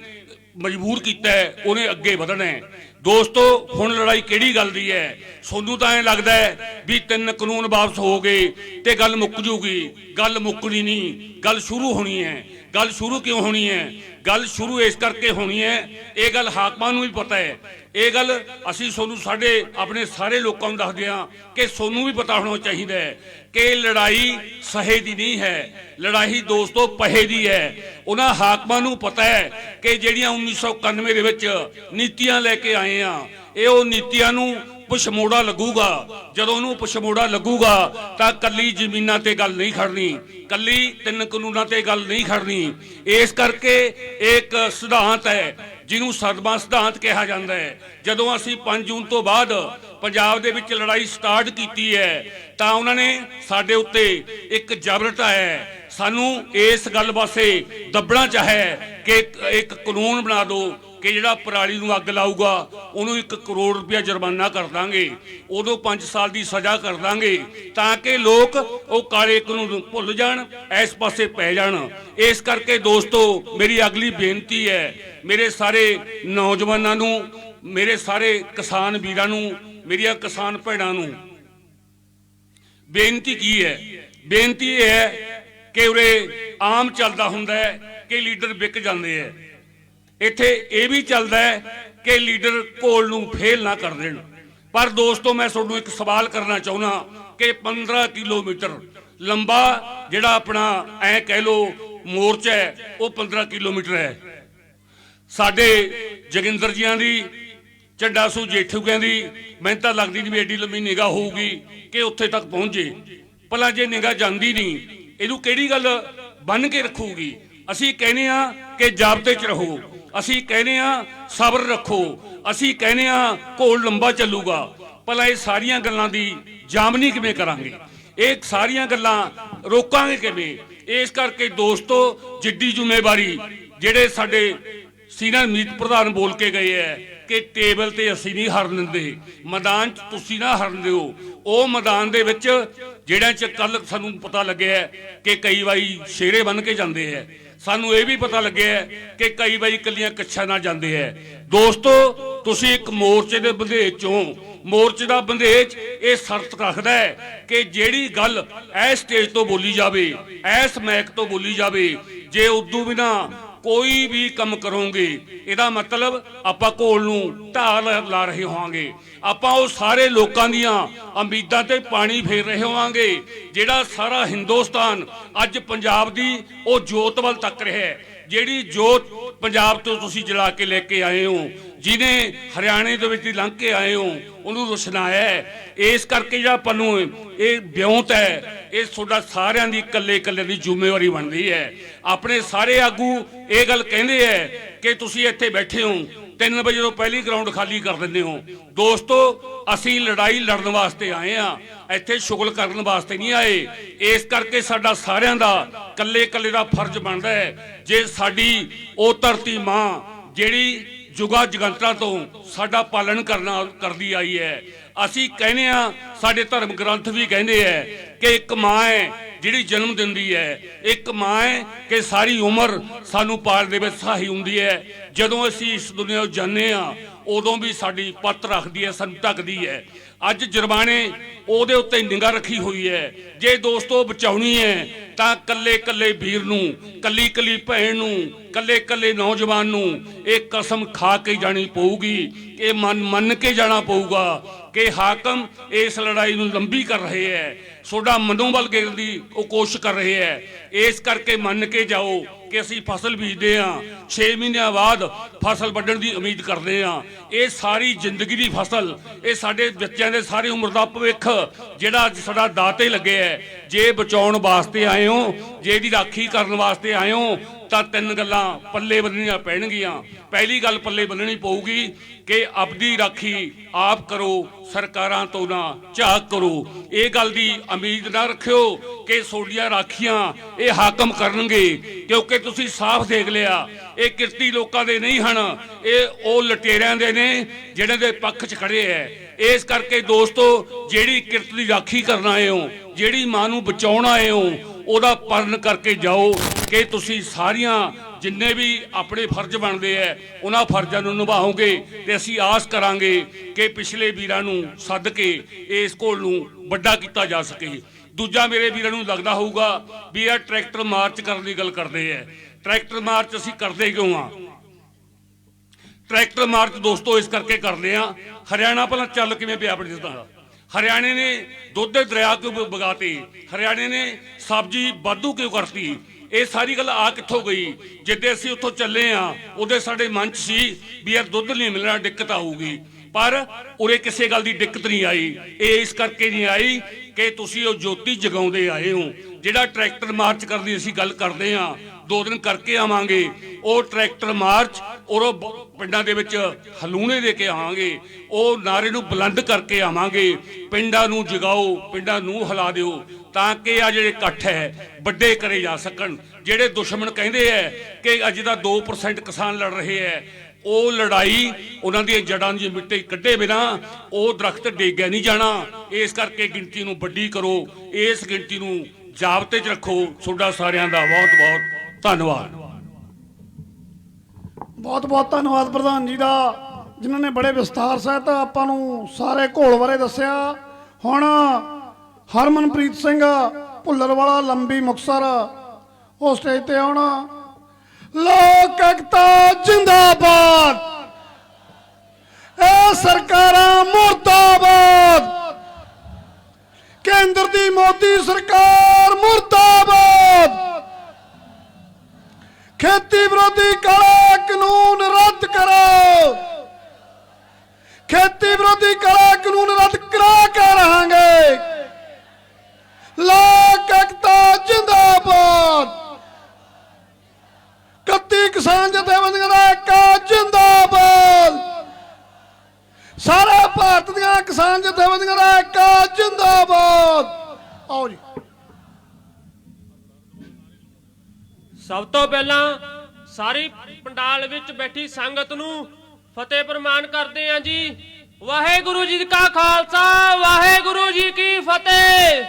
ਮਜਬੂਰ ਕੀਤਾ ਹੈ, ਉਹਨੇ ਅੱਗੇ ਵਧਣਾ ਹੈ। ਦੋਸਤੋ, ਹੁਣ ਲੜਾਈ ਕਿਹੜੀ ਗੱਲ ਦੀ ਹੈ? ਸੋਨੂੰ ਤਾਂ ਐ ਲੱਗਦਾ ਹੈ ਵੀ ਤਿੰਨ ਕਾਨੂੰਨ ਵਾਪਸ ਹੋ ਗਏ ਤੇ ਗੱਲ ਮੁੱਕ ਜੂਗੀ। ਗੱਲ ਮੁੱਕਣੀ ਨਹੀਂ, ਗੱਲ ਸ਼ੁਰੂ ਹੋਣੀ ਹੈ। ਗੱਲ ਸ਼ੁਰੂ ਕਿਉਂ ਹੋਣੀ ਹੈ? ਗੱਲ ਸ਼ੁਰੂ ਇਸ ਕਰਕੇ ਹੋਣੀ ਹੈ, ਇਹ ਗੱਲ ਹਾਕਮਾਂ ਨੂੰ ਵੀ ਪਤਾ ਹੈ। ਇਹ ਗੱਲ ਅਸੀਂ ਤੁਹਾਨੂੰ ਸਾਡੇ, ਆਪਣੇ ਸਾਰੇ ਲੋਕਾਂ ਨੂੰ ਦੱਸਦੇ ਹਾਂ ਕਿ ਤੁਹਾਨੂੰ ਵੀ ਪਤਾ ਹੋਣਾ ਚਾਹੀਦਾ ਹੈ ਕਿ ਲੜਾਈ ਸਹੇ ਦੀ ਨਹੀਂ ਹੈ। ਲੜਾਈ ਦੋਸਤੋ ਪਹੇ ਦੀ ਹੈ। ਉਹਨਾਂ ਹਾਕਮਾਂ ਨੂੰ ਪਤਾ ਹੈ ਕਿ ਜਿਹੜੀਆਂ 1991 ਦੇ ਵਿੱਚ ਨੀਤੀਆਂ ਲੈ ਕੇ ਆਏ ਆ, ਇਹ ਉਹ ਨੀਤੀਆਂ ਨੂੰ ਪਛਮੋੜਾ ਲੱਗੂਗਾ, ਜਦੋਂ ਉਹਨੂੰ ਪਛਮੋੜਾ ਲੱਗੂਗਾ, ਤਾਂ ਕੱਲੀ ਜ਼ਮੀਨਾਂ ਤੇ ਗੱਲ ਨਹੀਂ ਖੜਨੀ, ਕੱਲੀ ਤਿੰਨ ਕਾਨੂੰਨਾਂ ਤੇ ਗੱਲ ਨਹੀਂ ਖੜਨੀ। ਇਸ ਕਰਕੇ ਇੱਕ ਸਿਧਾਂਤ ਹੈ, ਜਿਹਨੂੰ ਸਦਮਾ ਸਿਧਾਂਤ ਕਿਹਾ ਜਾਂਦਾ ਹੈ। ਜਦੋਂ ਅਸੀਂ 5 ਜੂਨ ਤੋਂ ਬਾਅਦ ਪੰਜਾਬ ਦੇ ਵਿੱਚ ਲੜਾਈ ਸਟਾਰਟ ਕੀਤੀ ਹੈ, ਤਾਂ ਉਹਨਾਂ ਨੇ ਸਾਡੇ ਉੱਤੇ ਇੱਕ ਜਬਰ ਢਾਇਆ ਹੈ। ਸਾਨੂੰ ਇਸ ਗੱਲ ਵਾਸਤੇ ਦੱਬਣਾ ਚਾਹੇ ਕਿ ਇੱਕ- ਇੱਕ ਕਾਨੂੰਨ ਬਣਾ ਦਿਓ ਕਿ ਜਿਹੜਾ ਪਰਾਲੀ ਨੂੰ ਅੱਗ ਲਾਊਗਾ, ਉਹਨੂੰ 1 ਕਰੋੜ ਰੁਪਇਆ ਜੁਰਮਾਨਾ ਕਰ ਦਾਂਗੇ। ਉਦੋਂ 5 ਸਾਲ ਦੀ ਸਜ਼ਾ ਕਰ ਦਾਂਗੇ ਤਾਂ ਕਿ ਲੋਕ ਉਹ ਕਾਲੇ ਕਾਨੂੰਨ ਭੁੱਲ ਜਾਣ, ਇਸ ਪਾਸੇ ਪੈ ਜਾਣ। ਇਸ ਕਰਕੇ ਦੋਸਤੋ, ਮੇਰੀ ਅਗਲੀ ਬੇਨਤੀ ਹੈ, ਮੇਰੇ ਸਾਰੇ ਨੌਜਵਾਨਾਂ ਨੂੰ, ਮੇਰੇ ਸਾਰੇ ਕਿਸਾਨ ਵੀਰਾਂ ਨੂੰ, ਮੇਰੀਆਂ ਕਿਸਾਨ ਭੈਣਾਂ ਨੂੰ, ਬੇਨਤੀ ਕੀ ਹੈ? ਬੇਨਤੀ ਇਹ ਹੈ ਕਿ ਉਰੇ ਆਮ ਚੱਲਦਾ ਹੁੰਦਾ ਹੈ ਕਿ ਲੀਡਰ ਵਿਕ ਜਾਂਦੇ ਹੈ। ਇੱਥੇ ਇਹ ਵੀ ਚੱਲਦਾ ਹੈ ਕਿ ਲੀਡਰ ਕੋਲ ਨੂੰ ਫੇਲ ਨਾ ਕਰ ਦੇਣ। ਪਰ ਦੋਸਤੋ, ਮੈਂ ਤੁਹਾਨੂੰ ਇੱਕ ਸਵਾਲ ਕਰਨਾ ਚਾਹੁੰਦਾ ਕਿ 15 ਕਿਲੋਮੀਟਰ ਲੰਬਾ ਜਿਹੜਾ ਆਪਣਾ ਐ ਕਹਿ ਲੋ ਮੋਰਚਾ ਹੈ, ਉਹ 15 ਕਿਲੋਮੀਟਰ ਹੈ। ਸਾਡੇ ਜਗਿੰਦਰ ਜੀਆਂ ਦੀ ਚੱਡਾ ਸੂ ਜੇਠੂ ਕਹਿੰਦੀ ਮੈਨੂੰ ਤਾਂ ਲੱਗਦੀ ਨਹੀਂ ਵੀ ਐਡੀ ਲੰਮੀ ਨਿਗਾਹ ਹੋਊਗੀ ਕਿ ਉੱਥੇ ਤੱਕ ਪਹੁੰਚੇ। ਭਲਾ ਜੇ ਨਿਗਾਹ ਜਾਂਦੀ ਨਹੀਂ, ਇਹਨੂੰ ਕਿਹੜੀ ਗੱਲ ਬੰਨ ਕੇ ਰੱਖੂਗੀ? ਅਸੀਂ ਕਹਿੰਦੇ ਆ ਕਿ ਜਾਬਤੇ 'ਚ ਰਹੋ। ਅਸੀਂ ਕਹਿੰਦੇ ਆ ਸਬਰ ਰੱਖੋ। ਅਸੀਂ ਕਹਿੰਦੇ ਆ ਘੋਲ ਲੰਬਾ ਚੱਲੂਗਾ। ਭਲਾ ਇਹ ਸਾਰੀਆਂ ਗੱਲਾਂ ਦੀ ਜਾਮਨੀ ਕਿਵੇਂ ਕਰਾਂਗੇ? ਇਹ ਸਾਰੀਆਂ ਗੱਲਾਂ ਰੋਕਾਂਗੇ ਕਿਵੇਂ? ਇਸ ਕਰਕੇ ਦੋਸਤੋ, ਜਿੱਡੀ ਜ਼ਿੰਮੇਵਾਰੀ ਜਿਹੜੇ ਸਾਡੇ ਸੀਨੀਅਰ ਮੀਤ ਪ੍ਰਧਾਨ ਬੋਲ ਕੇ ਗਏ ਐ ਕਿ ਟੇਬਲ ਤੇ ਅਸੀਂ ਨਹੀਂ ਹਰਨ ਦਿੰਦੇ। ਮੈਦਾਨ 'ਚ ਤੁਸੀਂ ਨਾ ਹਾਰਨ ਦਿਓ। ਉਹ ਮੈਦਾਨ ਦੇ ਵਿੱਚ ਜਿਹੜਾ ਚ ਕੱਲ ਸਾਨੂੰ ਪਤਾ ਲੱਗਿਆ ਕਿ ਕਈ ਵਾਰੀ ਸ਼ੇਰੇ ਬਣ ਕੇ ਜਾਂਦੇ ਐ ਸਾਨੂੰ ਇਹ ਵੀ ਪਤਾ ਲੱਗਿਆ ਕਿ ਕਈ ਵਾਰੀ ਕੱਲੀਆਂ ਕੱਛਾਂ ਨਾਲ ਜਾਂਦੇ ਐ ਦੋਸਤੋ, ਤੁਸੀਂ ਇੱਕ ਮੋਰਚੇ ਦੇ ਬੰਦੇਜ ਚੋਂ, ਮੋਰਚੇ ਦਾ ਬੰਦੇਜ ਇਹ ਸ਼ਰਤ ਰੱਖਦਾ ਹੈ ਕਿ ਜਿਹੜੀ ਗੱਲ ਐਸ ਸਟੇਜ ਤੋਂ ਬੋਲੀ ਜਾਵੇ ਐਸ ਮੈਕ ਤੋਂ ਬੋਲੀ ਜਾਵੇ, ਜੇ ਉਦੋਂ ਬਿਨਾ ਕੋਈ ਵੀ ਕੰਮ ਕਰੋਗੇ, ਇਹਦਾ ਮਤਲਬ ਆਪਾਂ ਘੋਲ ਨੂੰ ਢਾਲ ਲਾ ਰਹੇ ਹੋਵਾਂਗੇ। ਆਪਾਂ ਉਹ ਸਾਰੇ ਲੋਕਾਂ ਦੀਆਂ ਉਮੀਦਾਂ ਤੇ ਪਾਣੀ ਫੇਰ ਰਹੇ ਹੋਵਾਂਗੇ, ਜਿਹੜਾ ਸਾਰਾ ਹਿੰਦੁਸਤਾਨ ਅੱਜ ਪੰਜਾਬ ਦੀ ਉਹ ਜੋਤ ਵੱਲ ਤੱਕ ਰਿਹਾ ਹੈ। ਜਿਹੜੀ ਜੋਤ ਪੰਜਾਬ ਤੋਂ ਤੁਸੀਂ ਜਲਾ ਕੇ ਲੈ ਕੇ ਆਏ ਹੋ, ਜਿਹਨੇ ਹਰਿਆਣੇ ਦੇ ਵਿੱਚ ਲੰਘ ਕੇ ਆਏ ਹੋ, ਉਹਨੂੰ ਰੁਸ਼ਨਾਇਆ ਇਸ ਕਰਕੇ ਜਿਹੜਾ ਆਪਾਂ ਨੂੰ ਇਹ ਵਿਉਂਤ ਹੈ, ਇਹ ਤੁਹਾਡਾ ਸਾਰਿਆਂ ਦੀ ਇਕੱਲੇ ਇਕੱਲੇ ਦੀ ਜ਼ਿੰਮੇਵਾਰੀ ਬਣਦੀ ਹੈ। ਆਪਣੇ ਸਾਰੇ ਆਗੂ ਇਹ ਗੱਲ ਕਹਿੰਦੇ ਐ ਕਿ ਤੁਸੀਂ ਇੱਥੇ ਬੈਠੇ ਹੋ 3 ਵਜੇ ਤੋਂ ਪਹਿਲੀ ਗਰਾਊਂਡ ਖਾਲੀ ਕਰ ਦਿੰਦੇ ਹੋ, ਦੋਸਤੋ, ਅਸੀਂ ਲੜਾਈ ਲੜਨ ਵਾਸਤੇ ਆਏ ਆ ਇੱਥੇ ਸ਼ੁਗਲ ਕਰਨ ਵਾਸਤੇ ਨਹੀਂ ਆਏ। ਇਸ ਕਰਕੇ ਸਾਡਾ ਸਾਰਿਆਂ ਦਾ ਇਕੱਲੇ ਇਕੱਲੇ ਦਾ ਫਰਜ਼ ਬਣਦਾ ਹੈ ਜੇ ਸਾਡੀ ਉਹ ਧਰਤੀ ਮਾਂ ਜਿਹੜੀ ਜੁਗਾ ਜਗੰਤਰਾ ਤੋਂ ਸਾਡਾ ਪਾਲਣ ਕਰਨਾ, ਕਰਦੀ ਆਈ ਹੈ। ਅਸੀਂ ਕਹਿੰਦੇ ਆ ਸਾਡੇ ਧਰਮ ਗ੍ਰੰਥ ਵੀ ਕਹਿੰਦੇ ਐ ਕਿ ਇੱਕ ਮਾਂ ਹੈ ਜਿਹੜੀ ਜਨਮ ਦਿੰਦੀ ਹੈ, ਇੱਕ ਮਾਂ ਹੈ ਕਿ ਸਾਰੀ ਉਮਰ ਸਾਨੂੰ ਪਾਲ ਦੇ ਵਿੱਚ ਸਹਾਈ ਹੁੰਦੀ ਹੈ। ਜਦੋਂ ਅਸੀਂ ਇਸ ਦੁਨੀਆ ਨੂੰ ਜਾਂਦੇ ਆ ਉਦੋਂ ਵੀ ਸਾਡੀ ਪੱਤ ਰੱਖਦੀ ਹੈ, ਸਾਨੂੰ ਢੱਕਦੀ ਹੈ। ਅੱਜ ਜੁਰਮਾਨੇ ਉਹਦੇ ਉੱਤੇ ਨਿਗਾਹ ਰੱਖੀ ਹੋਈ ਹੈ। ਜੇ ਦੋਸਤੋ ਬਚਾਉਣੀ ਹੈ ਤਾਂ ਕੱਲੇ ਕੱਲੇ ਵੀਰ ਨੂੰ, ਕੱਲੀ ਕੱਲੀ ਭੈਣ ਨੂੰ, ਕੱਲੇ ਕੱਲੇ ਨੌਜਵਾਨ ਨੂੰ, ਇਹ ਕਸਮ ਖਾ ਕੇ ਜਾਣੀ ਪਊਗੀ, ਇਹ ਮਨ ਮੰਨ ਕੇ ਜਾਣਾ ਪਊਗਾ ਕਿ ਹਾਕਮ ਇਸ ਲੜਾਈ ਨੂੰ ਲੰਬੀ ਕਰ ਰਹੇ ਹੈ ਤੁਹਾਡਾ ਮਨੋਬਲ ਗਿਰਨ ਦੀ ਉਹ ਕੋਸ਼ਿਸ਼ ਕਰ ਰਹੇ ਹੈ। ਇਸ ਕਰਕੇ ਮੰਨ ਕੇ ਜਾਓ ਕਿ ਅਸੀਂ ਫਸਲ ਬੀਜਦੇ ਹਾਂ 6 ਮਹੀਨਿਆਂ ਬਾਅਦ ਫਸਲ ਵੱਢਣ ਦੀ ਉਮੀਦ ਕਰਦੇ ਹਾਂ। ਇਹ ਸਾਰੀ ਜ਼ਿੰਦਗੀ ਦੀ ਫਸਲ, ਇਹ ਸਾਡੇ ਬੱਚਿਆਂ ਦੇ ਸਾਰੀ ਉਮਰ ਦਾ ਭਵਿੱਖ, ਜਿਹੜਾ ਸਾਡਾ ਦਾਤੇ ਲੱਗਿਆ ਹੈ, ਜੇ ਬਚਾਉਣ ਵਾਸਤੇ ਆਏ ਹੋ? ਜੇ ਇਹਦੀ ਰਾਖੀ ਕਰਨ ਵਾਸਤੇ ਆਏ ਹੋ, ਤਾਂ ਤਿੰਨ ਗੱਲਾਂ ਪੱਲੇ ਬੰਨਣੀਆਂ ਪੈਣਗੀਆਂ। ਪਹਿਲੀ ਗੱਲ ਪੱਲੇ ਬੰਨਣੀ ਪਊਗੀ ਕਿ ਆਪਦੀ ਰਾਖੀ ਆਪ ਕਰੋ, ਸਰਕਾਰਾਂ ਤੋਂ ਨਾ ਝਾਕ ਕਰੋ। ਇਹ ਗੱਲ ਦੀ ਉਮੀਦ ਨਾ ਰੱਖਿਓ ਕਿ ਸੋਡੀਆਂ ਰਾਖੀਆਂ ਇਹ ਹਾਕਮ ਕਰਨਗੇ, ਕਿਉਂਕਿ ਤੁਸੀਂ ਸਾਫ਼ ਦੇਖ ਲਿਆ, ਇਹ ਕਿਰਤੀ ਲੋਕਾਂ ਦੇ ਨਹੀਂ ਹਨ, ਇਹ ਉਹ ਲਟੇਰਿਆਂ ਦੇ ਨੇ ਜਿਹੜੇ ਦੇ ਪੱਖ 'ਚ ਖੜੇ ਐ। ਇਸ ਕਰਕੇ ਦੋਸਤੋ, ਜਿਹੜੀ ਕਿਰਤ ਦੀ ਰਾਖੀ ਕਰਨ ਆਏ ਹੋ, ਜਿਹੜੀ ਮਾਂ ਨੂੰ ਬਚਾਉਣ ਆਏ ਹੋ ਉਹਦਾ ਪਰਨ ਕਰਕੇ ਜਾਓ ਕਿ ਤੁਸੀਂ ਸਾਰੀਆਂ ਜਿੰਨੇ ਵੀ ਆਪਣੇ ਫਰਜ਼ ਬਣਦੇ ਐ, ਉਹਨਾਂ ਫਰਜ਼ਾਂ ਨੂੰ ਨਿਭਾਓਗੇ ਤੇ ਅਸੀਂ ਆਸ ਕਰਾਂਗੇ ਕਿ ਪਿਛਲੇ ਵੀਰਾਂ ਨੂੰ ਸੱਦ ਕੇ ਇਸ ਕੋਲ ਨੂੰ ਵੱਡਾ ਕੀਤਾ ਜਾ ਸਕੇ। ਦੂਜਾ ਮੇਰੇ ਵੀਰਾਂ ਨੂੰ ਲੱਗਦਾ ਹੋਊਗਾ ਵੀ ਇਹ ਟਰੈਕਟਰ ਮਾਰਚ ਕਰਨ ਦੀ ਗੱਲ ਕਰਦੇ ਐ। ਟਰੈਕਟਰ ਮਾਰਚ ਅਸੀਂ ਕਰਦੇ ਕਿਉਂ ਆ? ਟਰੈਕਟਰ ਮਾਰਚ ਦੋਸਤੋ ਇਸ ਕਰਕੇ ਕਰਦੇ ਆ। ਹਰਿਆਣਾ ਭਲਾ ਚੱਲ ਕਿਵੇਂ ਪਿਆ ਆਪਣੇ ਦਾ ਹਰਿਆਣੇ ਨੇ ਦੁੱਧ ਦੇ ਦਰਿਆ ਕਿਉਂ ਬਗਾਤੇ। ਹਰਿਆਣੇ ਨੇ ਸਬਜ਼ੀ ਵਾਧੂ ਕਿਉਂ ਕਰਤੀ? ਇਹ ਸਾਰੀ ਗੱਲ ਆ ਕਿੱਥੋਂ ਗਈ? ਜਿੱਦੇ ਅਸੀਂ ਉੱਥੋਂ ਚੱਲੇ ਆ, ਉਹਦੇ ਸਾਡੇ ਮਨ 'ਚ ਸੀ ਵੀ ਯਾਰ ਦੁੱਧ ਨਹੀਂ ਮਿਲਣਾ, ਦਿੱਕਤ ਆਊਗੀ। ਪਰ ਉਰੇ ਕਿਸੇ ਗੱਲ ਦੀ ਦਿੱਕਤ ਨਹੀਂ ਆਈ। ਇਹ ਇਸ ਕਰਕੇ ਨਹੀਂ ਆਈ ਕਿ ਤੁਸੀਂ ਉਹ ਜੋਤੀ ਜਗਾਉਂਦੇ ਆਏ ਹੋ। ਜਿਹੜਾ ਟਰੈਕਟਰ ਮਾਰਚ ਕਰਨ ਦੀ ਅਸੀਂ ਗੱਲ ਕਰਦੇ ਆ ਦੋ ਦਿਨ ਕਰਕੇ ਆਵਾਂਗੇ, ਉਹ ਟਰੈਕਟਰ ਮਾਰਚ, ਔਰ ਉਹ ਪਿੰਡਾਂ ਦੇ ਵਿੱਚ ਹਲੂਣੇ ਦੇ ਕੇ ਆਵਾਂਗੇ, ਉਹ ਨਾਰੇ ਨੂੰ ਬੁਲੰਦ ਕਰਕੇ ਆਵਾਂਗੇ, ਪਿੰਡਾਂ ਨੂੰ ਜਗਾਓ, ਪਿੰਡਾਂ ਨੂੰ ਹਿਲਾ ਦਿਓ, ਤਾਂ ਕਿ ਆ ਜਿਹੜੇ ਇਕੱਠ ਹੈ, ਵੱਡੇ ਕਰੇ ਜਾ ਸਕਣ। ਜਿਹੜੇ ਦੁਸ਼ਮਣ ਕਹਿੰਦੇ ਐ ਕਿ ਅੱਜ ਦਾ 2% ਕਿਸਾਨ ਲੜ ਰਹੇ ਐ ਉਹ ਲੜਾਈ, ਉਹਨਾਂ ਦੀਆਂ ਜੜਾਂ ਦੀ ਮਿੱਟੀ ਕੱਢੇ ਬਿਨਾ, ਉਹ ਦਰਖਤ ਡੇਗਿਆ ਨਹੀਂ ਜਾਣਾ। ਇਸ ਕਰਕੇ ਗਿਣਤੀ ਨੂੰ ਵੱਡੀ ਕਰੋ, ਇਸ ਗਿਣਤੀ ਨੂੰ ਜਾਬਤੇ 'ਚ ਰੱਖੋ। ਤੁਹਾਡਾ ਸਾਰਿਆਂ ਦਾ ਬਹੁਤ ਬਹੁਤ ਧੰਨਵਾਦ। ਬਹੁਤ ਬਹੁਤ ਧੰਨਵਾਦ ਪ੍ਰਧਾਨ ਜੀ ਦਾ, ਜਿਨ੍ਹਾਂ ਨੇ ਬੜੇ ਵਿਸਥਾਰ ਸਹਿਤ ਆਪਾਂ ਨੂੰ ਸਾਰੇ ਘੋਲ ਬਾਰੇ ਦੱਸਿਆ। ਹੁਣ ਹਰਮਨਪ੍ਰੀਤ ਸਿੰਘ ਭੁੱਲਰ ਵਾਲਾ ਲੰਬੀ ਮੁਕਸਰ ਉਹ ਸਟੇਜ ਤੇ ਆਉਣਾ। ਲੋਕ ਏਕਤਾ ਜਿੰਦਾਬਾਦ। ਇਹ ਸਰਕਾਰਾਂ ਮੁਰਦਾਬਾਦ। ਕੇਂਦਰ ਦੀ ਮੋਦੀ ਸਰਕਾਰ ਮੁਰਦਾਬਾਦ। ਖੇਤੀ ਵਿਰੋਧੀ ਕਾਲਾ ਕਾਨੂੰਨ ਰੱਦ ਕਰੋ। ਖੇਤੀ ਵਿਰੋਧੀ ਕਾਲਾ ਕਾਨੂੰਨ ਰੱਦ ਕਰਾ ਕੇ ਰਹਾਂਗੇ। ਲੋਕ ਏਕਤਾ ਜਿੰਦਾਬਾਦ। ਕੱਤੀ ਕਿਸਾਨ ਜਥੇਬੰਦੀਆਂ ਦਾ ਏਕਾ ਜਿੰਦਾਬਾਦ। ਸਾਰੇ ਭਾਰਤ ਦੀਆਂ ਕਿਸਾਨ ਜਥੇਬੰਦੀਆਂ ਦਾ ਏਕਾ ਜਿੰਦਾਬਾਦ। ਆਓ ਜੀ। ਸਭ ਤੋਂ ਪਹਿਲਾਂ ਸਾਰੀ ਪੰਡਾਲ ਵਿੱਚ ਬੈਠੀ ਸੰਗਤ ਨੂੰ ਫਤਿਹ ਪ੍ਰਮਾਨ ਕਰਦੇ ਹਾਂ ਜੀ। ਵਾਹਿਗੁਰੂ ਜੀ ਕਾ ਖਾਲਸਾ, ਵਾਹਿਗੁਰੂ ਜੀ ਕੀ ਫਤਿਹ।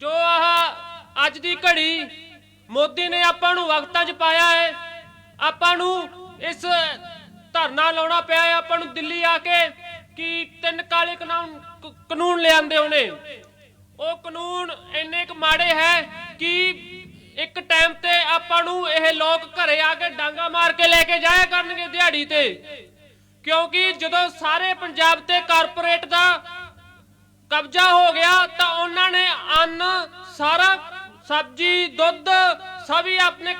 ਜੋ ਆਹ ਅੱਜ ਦੀ ਘੜੀ ਮੋਦੀ ਨੇ ਆਪਾਂ ਨੂੰ ਵਕਤਾਂ 'ਚ ਪਾਇਆ ਹੈ, ਆਪਾਂ ਨੂੰ ਇਸ ਧਰਨਾ ਲਾਉਣਾ ਪਿਆ ਹੈ, ਆਪਾਂ ਨੂੰ ਦਿੱਲੀ ਆ ਕੇ ਕਿ ਤਿੰਨ ਕਾਲੇ ਕਾਨੂੰਨ ਕਾਨੂੰਨ ਲਿਆਂਦੇ ਉਹਨੇ ਉਹ ਕਾਨੂੰਨ ਇੰਨੇ ਕੁ ਮਾੜੇ ਹੈ ਕਿ ਇੱਕ ਟਾਈਮ ਤੇ ਆਪਾਂ ਨੂੰ ਇਹ ਲੋਕ ਘਰੇ ਆ ਕੇ ਡਾਂਗਾ ਮਾਰ ਕੇ ਲੈ ਕੇ ਜਾਇਆ ਕਰਨਗੇ ਦਿਹਾੜੀ ਤੇ। ਕਿਉਂਕਿ ਜਦੋਂ ਸਾਰੇ ਪੰਜਾਬ ਤੇ ਕਾਰਪੋਰੇਟ ਦਾ ਕਬਜ਼ਾ ਹੋ ਗਿਆ ਤਾਂ ਉਹਨਾਂ ਨੇ ਅੰਨ, ਸਾਰਾ ਸਬਜ਼ੀ, ਦੁੱਧ ਸਭੀ ਆਪਣੇ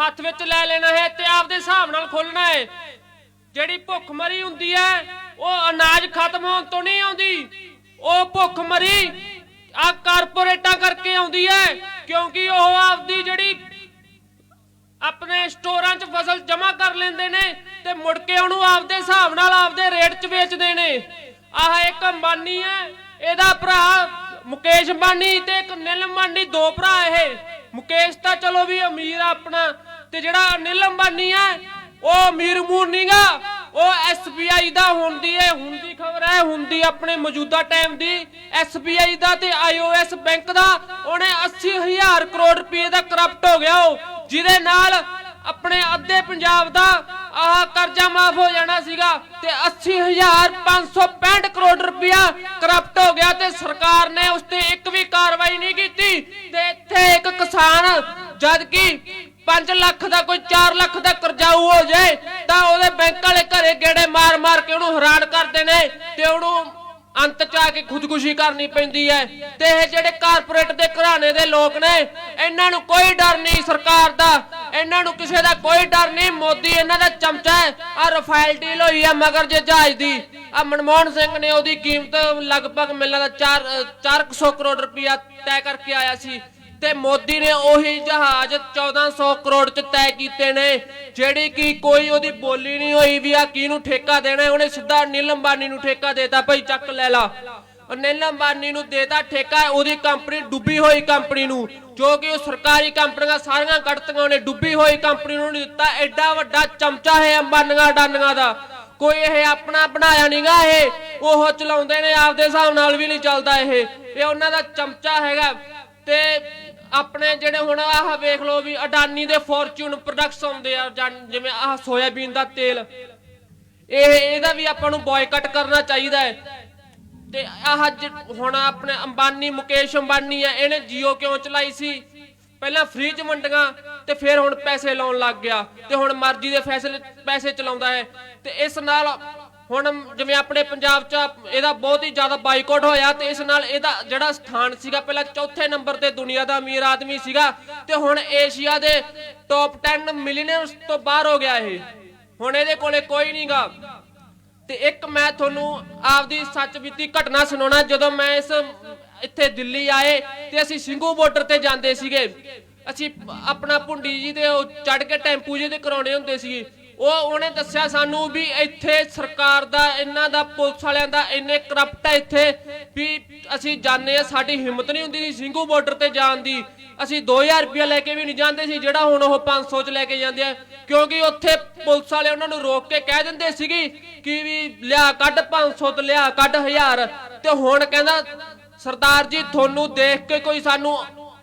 ਹੱਥ ਵਿੱਚ ਲੈ ਲੈਣਾ ਹੈ ਤੇ ਆਪਦੇ ਹਿਸਾਬ ਨਾਲ ਖੋਲਣਾ ਹੈ। ਜਿਹੜੀ ਭੁੱਖਮਰੀ ਹੁੰਦੀ ਹੈ, ਉਹ ਅਨਾਜ ਖਤਮ ਹੋਣ ਤੋਂ ਨਹੀਂ ਆਉਂਦੀ। ਉਹ ਭੁੱਖਮਰੀ ਆ ਕਾਰਪੋਰੇਟਾਂ ਕਰਕੇ ਆਉਂਦੀ ਹੈ। ਕਿਉਂਕਿ ਉਹ ਆਪਦੀ ਜਿਹੜੀ ਆਪਣੇ ਸਟੋਰਾਂ 'ਚ ਫਸਲ ਜਮ੍ਹਾਂ ਕਰ ਲੈਂਦੇ ਨੇ ਤੇ ਮੁੜ ਕੇ ਉਹਨੂੰ ਆਪਦੇ ਹਿਸਾਬ ਨਾਲ ਆਪਦੇ ਰੇਟ 'ਚ ਵੇਚਦੇ ਨੇ। ਆਹ ਇੱਕ ਅੰਬਾਨੀ ਹੈ, ਇਹਦਾ ਭਰਾ ਮੁਕੇਸ਼ ਅੰਬਾਨੀ ਤੇ ਇੱਕ ਨਿਲ ਅੰਬਾਨੀ, ਦੋ ਭਰਾ ਇਹ। ਮੁਕੇਸ਼ ਤਾਂ ਚਲੋ ਵੀ ਅਮੀਰ ਆ ਆਪਣਾ, ਤੇ ਜਿਹੜਾ ਨਿਲ ਅੰਬਾਨੀ ਹੈ, ਉਹ ਅਮੀਰ ਮੂਰ ਨਹੀਂਗਾ ਉਹ SBI ਦਾ ਹੁੰਦੀ ਹੈ ਹੁਣ ਖਬਰ ਹੈ, ਹੁੰਦੀ ਆਪਣੇ ਮੌਜੂਦਾ ਟਾਈਮ ਦੀ। SBI ਦਾ ਤੇ IOS ਬੈਂਕ ਦਾ, ਉਹਨੇ 80000 ਕਰੋੜ ਰੁਪਏ ਦਾ ਕਰਪਟ ਹੋ ਗਿਆ ਉਹ, ਜਿਹਦੇ ਨਾਲ ਆਪਣੇ ਅੱਧੇ ਪੰਜਾਬ ਦਾ ਆਹ ਕਰਜ਼ਾ ਮਾਫ ਹੋ ਜਾਣਾ ਸੀਗਾ ਤੇ 80565 ਕਰੋੜ ਰੁਪਇਆ ਕਰਪਟ ਹੋ ਗਿਆ ਤੇ ਸਰਕਾਰ ਨੇ ਉਸ ਤੇ ਇੱਕ ਵੀ ਕਾਰਵਾਈ ਨਹੀਂ ਕੀਤੀ। ਤੇ ਇੱਥੇ ਇੱਕ ਕਿਸਾਨ ਜਦ ਕਿ 5 ਲੱਖ ਦਾ ਕੋਈ 4 ਲੱਖ ਦਾ ਕਰਜ਼ਾਊ ਹੋ ਜਾਏ ਤਾਂ ਉਹਦੇ ਬੈਂਕ ਵਾਲੇ ਘਰੇ ਗੇੜੇ ਮਾਰ-ਮਾਰ ਕੇ ਉਹਨੂੰ ਹੈਰਾਨ ਕਰਦੇ ਨੇ ਤੇ ਉਹਨੂੰ ਅੰਤ ਚ ਆ ਕੇ ਖੁਦਕੁਸ਼ੀ ਕਰਨੀ ਪੈਂਦੀ ਹੈ। ਤੇ ਇਹ ਜਿਹੜੇ ਕਾਰਪੋਰੇਟ ਦੇ ਘਰਾਣੇ ਦੇ ਲੋਕ ਨੇ, ਇਹਨਾਂ ਨੂੰ ਕੋਈ ਡਰ ਨਹੀਂ ਸਰਕਾਰ ਦਾ। ਇਹਨਾਂ ਨੂੰ ਕਿਸੇ ਦਾ ਕੋਈ ਡਰ ਨਹੀਂ, ਮੋਦੀ ਇਹਨਾਂ ਦਾ ਚਮਚਾ ਹੈ। ਆ ਰਫਾਇਲ ਡੀਲ ਹੋਈ ਹੈ ਮਗਰ ਜੇ ਜਹਾਜ਼ ਦੀ। ਆ ਮਨਮੋਹਨ ਸਿੰਘ ਨੇ ਉਹਦੀ ਕੀਮਤ ਲਗਭਗ ਮਿਲਦਾ 4 400 ਕਰੋੜ ਰੁਪਇਆ ਤੈਅ ਕਰਕੇ ਆਇਆ ਸੀ। ਤੇ ਮੋਦੀ ਨੇ ਉਹੀ ਜਹਾਜ਼ 1400 ਕਰੋੜ ਚ ਤੈਅ ਕੀਤੇ ਨੇ, ਜਿਹੜੀ ਕਿ ਕੋਈ ਉਹਦੀ ਬੋਲੀ ਨਹੀਂ ਹੋਈ ਵੀ ਆ ਕਿਹਨੂੰ ਠੇਕਾ ਦੇਣਾ, ਉਹਨੇ ਸਿੱਧਾ ਨੀਲਮ ਅੰਬਾਨੀ ਨੂੰ ਠੇਕਾ ਦੇਤਾ, ਭਾਈ ਚੱਕ ਲੈ ਲਾ। ਉਹ ਅੰਬਾਨੀ ਨੂੰ ਦੇਤਾ ਠੇਕਾ, ਉਹਦੀ ਕੰਪਨੀ ਡੁੱਬੀ ਹੋਈ ਕੰਪਨੀ ਨੂੰ, ਜੋ ਕਿ ਉਹ ਸਰਕਾਰੀ ਕੰਪਨੀਆਂ ਸਾਰੀਆਂ ਕੱਢਤੀਆਂ, ਉਹਨੇ ਡੁੱਬੀ ਹੋਈ ਕੰਪਨੀ ਨੂੰ ਨਹੀਂ ਦਿੱਤਾ, ਐਡਾ ਵੱਡਾ ਚਮਚਾ ਹੈ ਅੰਬਾਨੀਆਂ ਡਾਨੀਆਂ ਦਾ। ਕੋਈ ਇਹ ਆਪਣਾ ਬਣਾਇਆ ਨਹੀਂਗਾ ਇਹ, ਉਹ ਚਲਾਉਂਦੇ ਨੇ, ਆਪਦੇ ਹਿਸਾਬ ਨਾਲ ਵੀ ਨਹੀਂ ਚੱਲਦਾ ਇਹ। ਇਹ ਉਹਨਾਂ ਦਾ ਚਮਚਾ ਹੈਗਾ, ਤੇ ਆਪਣੇ ਜਿਹੜੇ ਹੁਣ ਆਹ ਵੇਖ ਲਓ ਵੀ ਅਡਾਨੀ ਦੇ ਫੋਰਚੂਨ ਪ੍ਰੋਡਕਟਸ ਆਉਂਦੇ ਆ ਜਿਵੇਂ ਆਹ ਸੋਇਆਬੀਨ ਦਾ ਤੇਲ। ਇਹ, ਇਹਦਾ ਵੀ ਆਪਾਂ ਨੂੰ ਬਾਇਕਾਟ ਕਰਨਾ ਚਾਹੀਦਾ ਹੈ। ਤੇ ਆਹ ਹੁਣ ਆਪਣੇ ਅੰਬਾਨੀ, ਮੁਕੇਸ਼ ਅੰਬਾਨੀ ਆ, ਇਹਨੇ ਜੀਓ ਕਿਉਂ ਚਲਾਈ ਸੀ? ਪਹਿਲਾਂ ਫ੍ਰੀ ਚ ਵੰਡੀਆਂ ਤੇ ਫਿਰ ਹੁਣ ਪੈਸੇ ਲਾਉਣ ਲੱਗ ਗਿਆ। ਤੇ ਹੁਣ ਮਰਜ਼ੀ ਦੇ ਫੈਸਲੇ ਪੈਸੇ ਚਲਾਉਂਦਾ ਹੈ। ਤੇ ਇਸ ਨਾਲ ਹੁਣ ਜਿਵੇਂ ਆਪਣੇ ਪੰਜਾਬ 'ਚ ਇਹਦਾ ਬਹੁਤ ਹੀ ਜ਼ਿਆਦਾ ਬਾਈਕਾਟ ਹੋਇਆ ਤੇ ਇਸ ਨਾਲ ਇਹਦਾ ਜਿਹੜਾ ਸਥਾਨ ਸੀਗਾ, ਪਹਿਲਾਂ ਚੌਥੇ ਨੰਬਰ ਤੇ ਦੁਨੀਆ ਦਾ ਅਮੀਰ ਆਦਮੀ ਸੀਗਾ ਤੇ ਹੁਣ ਏਸ਼ੀਆ ਦੇ ਟੌਪ 10 ਮਿਲੀਅਨਰਸ ਤੋਂ ਬਾਹਰ ਹੋ ਗਿਆ ਇਹ। ਹੁਣ ਇਹਦੇ ਕੋਲੇ ਕੋਈ ਨਹੀਂਗਾ ਤੇ ਇੱਕ ਮੈਂ ਤੁਹਾਨੂੰ ਆਪਦੀ ਸੱਚ ਬੀਤੀ ਘਟਨਾ ਸੁਣਾਉਣਾ, ਜਦੋਂ ਮੈਂ ਇਸ ਇੱਥੇ ਦਿੱਲੀ ਆਏ ਤੇ ਅਸੀਂ ਸਿੰਘੂ ਬਾਰਡਰ ਤੇ ਜਾਂਦੇ ਸੀਗੇ। ਅਸੀਂ ਆਪਣਾ ਭੁੰਡੀ ਜੀ ਦੇ ਚੜ ਕੇ ਟੈਂਪੂ ਜੀ ਦੇ ਕਰਾਉਣੇ ਹੁੰਦੇ ਸੀਗੇ। ਉਹ ਉਹਨੇ ਦੱਸਿਆ ਸਾਨੂੰ ਵੀ ਇੱਥੇ ਸਰਕਾਰ ਦਾ, ਇਹਨਾਂ ਦਾ, ਪੁਲਿਸ ਵਾਲਿਆਂ ਦਾ ਇੰਨੇ ਕਰਪਟ ਹੈ ਇੱਥੇ ਵੀ ਅਸੀਂ ਜਾਣੇ ਆ ਸਾਡੀ ਹਿੰਮਤ ਨਹੀਂ ਹੁੰਦੀ ਸੀ ਸਿੰਘੂ ਬਾਰਡਰ ਤੇ ਜਾਣ ਦੀ। ਅਸੀਂ 2000 ਰੁਪਇਆ ਲੈ ਕੇ ਵੀ ਨਹੀਂ ਜਾਂਦੇ ਸੀ, ਜਿਹੜਾ ਹੁਣ ਉਹ 500 ਚ ਲੈ ਕੇ ਜਾਂਦੇ ਆ। ਕਿਉਂਕਿ ਉੱਥੇ ਪੁਲਿਸ ਵਾਲੇ ਉਹਨਾਂ ਨੂੰ ਰੋਕ ਕੇ ਕਹਿ ਦਿੰਦੇ ਸੀਗੇ ਕਿ ਵੀ ਲਿਆ ਕੱਢ 500 ਤੇ ਲਿਆ ਕੱਢ 1000 ਤੇ ਹੁਣ ਕਹਿੰਦਾ, ਸਰਦਾਰ ਜੀ, ਤੁਹਾਨੂੰ ਦੇਖ ਕੇ ਕੋਈ ਸਾਨੂੰ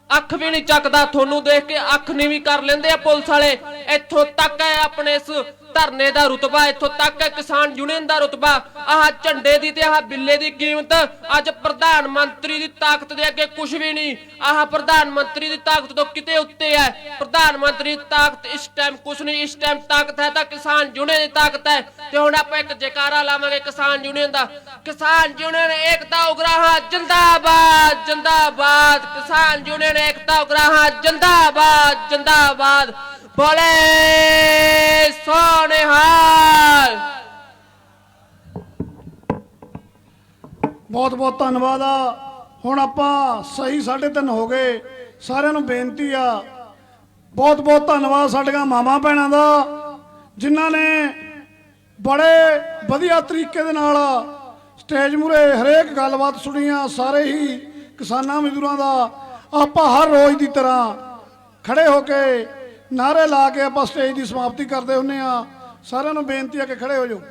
ਅੱਖ ਵੀ ਨਹੀਂ ਚੱਕਦਾ, ਤੁਹਾਨੂੰ ਦੇਖ ਕੇ ਅੱਖ ਨਹੀਂ ਵੀ ਕਰ ਲੈਂਦੇ ਆ ਪੁਲਿਸ ਵਾਲੇ। ਇੱਥੋਂ ਤੱਕ ਹੈ ਆਪਣੇ ਇਸ ਧਰਨੇ ਦਾ ਰੁਤਬਾ, ਇੱਥੋਂ ਤੱਕ ਕਿਸਾਨ ਯੂਨੀਅਨ ਦਾ ਰੁਤਬਾ, ਆਹ ਝੰਡੇ ਦੀ ਤੇ ਆਹ ਬਿੱਲੇ ਦੀ ਕੀਮਤ, ਅੱਜ ਪ੍ਰਧਾਨ ਮੰਤਰੀ ਦੀ ਤਾਕਤ ਦੇ ਅੱਗੇ ਕੁਝ ਵੀ ਨਹੀਂ, ਆਹ ਪ੍ਰਧਾਨ ਮੰਤਰੀ ਦੀ ਤਾਕਤ ਤੋਂ ਕਿਤੇ ਉੱਤੇ ਹੈ। ਪ੍ਰਧਾਨ ਮੰਤਰੀ ਦੀ ਤਾਕਤ ਇਸ ਟਾਈਮ ਕੁਝ ਨਹੀਂ, ਇਸ ਟਾਈਮ ਤਾਕਤ ਹੈ ਤਾਂ ਕਿਸਾਨ ਯੂਨੀਅਨ ਦੀ ਤਾਕਤ ਹੈ। ਤੇ ਹੁਣ ਆਪਾਂ ਇੱਕ ਜੈਕਾਰਾ ਲਾਵਾਂਗੇ ਕਿਸਾਨ ਯੂਨੀਅਨ ਦਾ। ਕਿਸਾਨ ਯੂਨੀਅਨ ਏਕਤਾ ਉਗਰਾਹਾਂ, ਜਿੰਦਾਬਾਦ ਜਿੰਦਾਬਾਦ। ਕਿਸਾਨ ਯੂਨੀਅਨ ਏਕਤਾ ਉਗਰਾਹਾਂ, ਜਿੰਦਾਬਾਦ ਜਿੰਦਾਬਾਦ। ਬੋਲੇ ਸੋਨਿਹਾਲ ਬਹੁਤ ਬਹੁਤ ਧੰਨਵਾਦ ਆ। ਹੁਣ ਆਪਾਂ ਸਹੀ 3:30 ਹੋ ਗਏ। ਸਾਰਿਆਂ ਨੂੰ ਬੇਨਤੀ ਆ। ਬਹੁਤ ਬਹੁਤ ਧੰਨਵਾਦ ਸਾਡੀਆਂ ਮਾਮਾ ਭੈਣਾਂ ਦਾ, ਜਿਨ੍ਹਾਂ ਨੇ ਬੜੇ ਵਧੀਆ ਤਰੀਕੇ ਦੇ ਨਾਲ ਸਟੇਜ ਮੂਰੇ ਹਰੇਕ ਗੱਲਬਾਤ ਸੁਣੀਆਂ, ਸਾਰੇ ਹੀ ਕਿਸਾਨਾਂ ਮਜ਼ਦੂਰਾਂ ਦਾ। ਆਪਾਂ ਹਰ ਰੋਜ਼ ਦੀ ਤਰ੍ਹਾਂ ਖੜੇ ਹੋ ਕੇ ਨਾਰੇ ਲਾ ਕੇ ਆਪਾਂ ਸਟੇਜ ਦੀ ਸਮਾਪਤੀ ਕਰਦੇ ਹੁੰਨੇ ਆ। ਸਾਰਿਆਂ ਨੂੰ ਬੇਨਤੀ ਆ ਕਿ ਖੜੇ ਹੋ ਜਾਓ।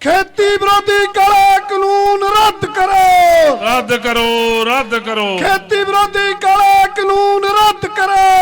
ਖੇਤੀ ਵਿਰੋਧੀ ਕਾਲਾ ਕਾਨੂੰਨ ਰੱਦ ਕਰੋ। ਰੱਦ ਕਰੋ ਰੱਦ ਕਰੋ। ਖੇਤੀ ਵਿਰੋਧੀ ਕਾਲਾ ਕਾਨੂੰਨ ਰੱਦ ਕਰੋ।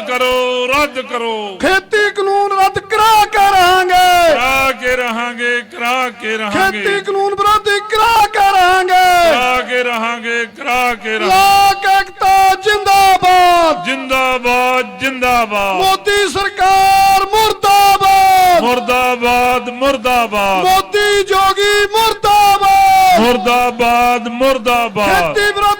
ਕਰੋ ਰੱਦ ਕਰੋ। ਖੇਤੀ ਕਾਨੂੰਨ ਰੱਦ ਕਰਾ ਕੇ ਰਹਾਂਗੇ। ਕਰਾ ਕੇ ਰਹਾਂਗੇ ਕਰਾ ਕੇ ਰਹਾਂਗੇ। ਖੇਤੀ ਕਾਨੂੰਨ ਵਿਰੋਧੀ ਕਰਾ ਕੇ ਰਹਾਂਗੇ। ਕਰਾ ਕੇ ਰਹਾਂਗੇ ਕਰਾ ਕੇ ਰਹਾਂਗੇ। ਲੋਕ ਏਕਤਾ ਜਿੰਦਾਬਾਦ। ਜਿੰਦਾਬਾਦ ਜਿੰਦਾਬਾਦ। ਮੋਦੀ ਸਰਕਾਰ ਮੁਰਦਾਬਾਦ। ਮੁਰਦਾਬਾਦ ਮੁਰਦਾਬਾਦ। ਮੋਦੀ ਜੋਗੀ ਮੁਰਦਾਬਾਦ। ਮੁਰਦਾਬਾਦ ਮੁਰਦਾਬਾਦ। ਖੇਤੀ ਵਿਰੋਧੀ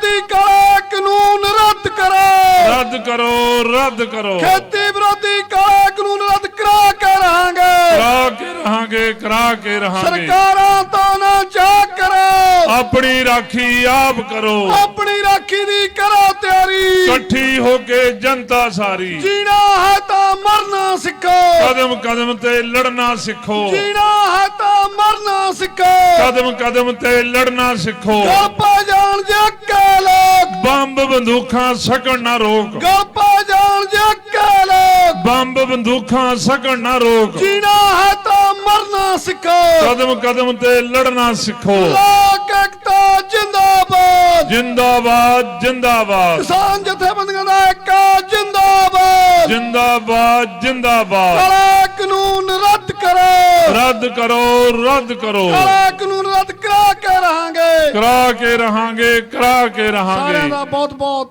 ਰੱਦ ਕਰੋ ਰੱਦ ਕਰੋ। ਖੇਤੀ ਵਿਰੋਧੀ ਕਾਲਾ ਕਾਨੂੰਨ ਰੱਦ ਕਰਾ ਕੇ ਰਹਾਂਗੇ ਕਰਾ ਕੇ ਰਹਾਂਗੇ ਕਰਾ ਕੇ ਰਹਾਂਗੇ। ਸਰਕਾਰਾਂ ਤੋਂ ਨਾ ਜਾ ਕਰੋ। ਆਪਣੀ ਰਾਖੀ ਆਪ ਕਰੋ। ਆਪਣੀ ਰਾਖੀ ਦੀ ਕਰੋ ਤਿਆਰੀ। ਇਕੱਠੀ ਹੋ ਕੇ ਜਨਤਾ ਸਾਰੀ। ਜੀਣਾ ਹੈ ਤਾਂ ਮਰਨਾ ਸਿੱਖੋ। ਕਦਮ ਕਦਮ ਤੇ ਲੜਨਾ ਸਿੱਖੋ। ਜੀਣਾ ਹੈ ਤਾਂ ਮਰਨਾ ਸਿੱਖੋ। ਕਦਮ ਕਦਮ ਤੇ ਲੜਨਾ ਸਿੱਖੋ। ਗਲਪਾ ਜਾਣ ਜੇ ਅੱਕੇ ਲੋਕ। ਬੰਬ ਬੰਦੂਕਾਂ ਸਕਣ ਨਾ ਰੋਕ। ਗਲਪਾ ਜਾਣ ਜੇ ਅੱਕੇ ਲੋਕ। ਬੰਬ ਬੰਦੂਕਾਂ ਸਕਣ ਨਾ ਰੋਕ। ਜੀਣਾ ਹੈ ਤਾਂ ਮਰਨਾ ਸਿੱਖੋ। ਕਦਮ ਕਦਮ ਤੇ ਲੜਨਾ ਸਿੱਖੋ। ਲੋਕ ਜਿੰਦਾਬਾਦ। ਜਿੰਦਾਬਾਦ ਜਿੰਦਾਬਾਦ। ਕਿਸਾਨ ਜਥੇਬੰਦੀਆਂ ਦਾ ਏਕਾ ਜਿੰਦਾਬਾਦ। ਜਿੰਦਾਬਾਦ ਜਿੰਦਾਬਾਦ। ਕਾਲਾ ਕਾਨੂੰਨ ਰੱਦ ਕਰੋ। ਰੱਦ ਕਰੋ ਰੱਦ ਕਰੋ। ਕਾਲਾ ਕਾਨੂੰਨ ਰੱਦ ਕਰਾ ਕੇ ਰਹਾਂਗੇ। ਕਰਾ ਕੇ ਰਹਾਂਗੇ ਕਰਾ ਕੇ ਸਾਰਿਆਂ ਰਹਾਂਗੇ ਦਾ ਬਹੁਤ ਬਹੁਤ